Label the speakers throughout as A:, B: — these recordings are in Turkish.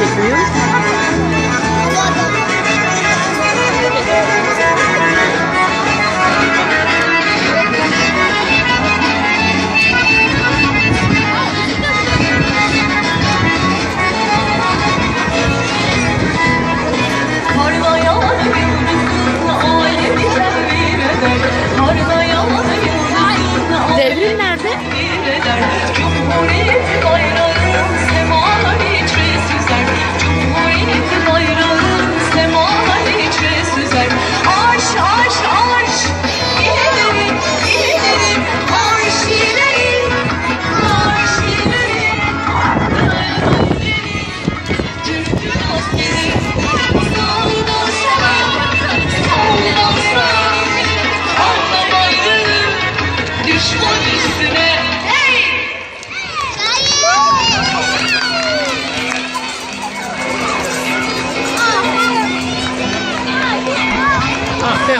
A: interview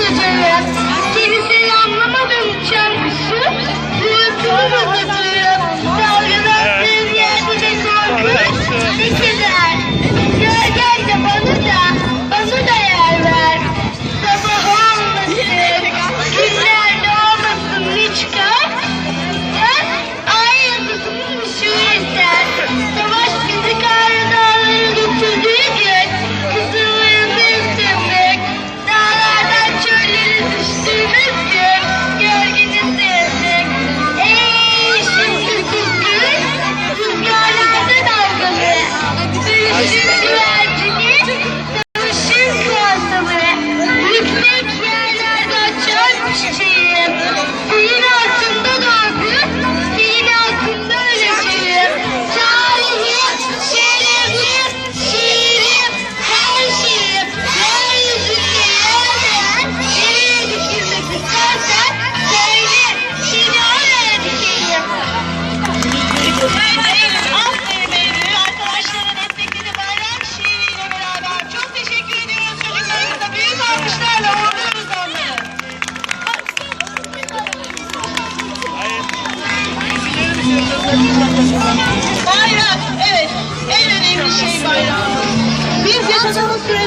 B: messages. şey bayrağımız. Biz yaşadığımız süre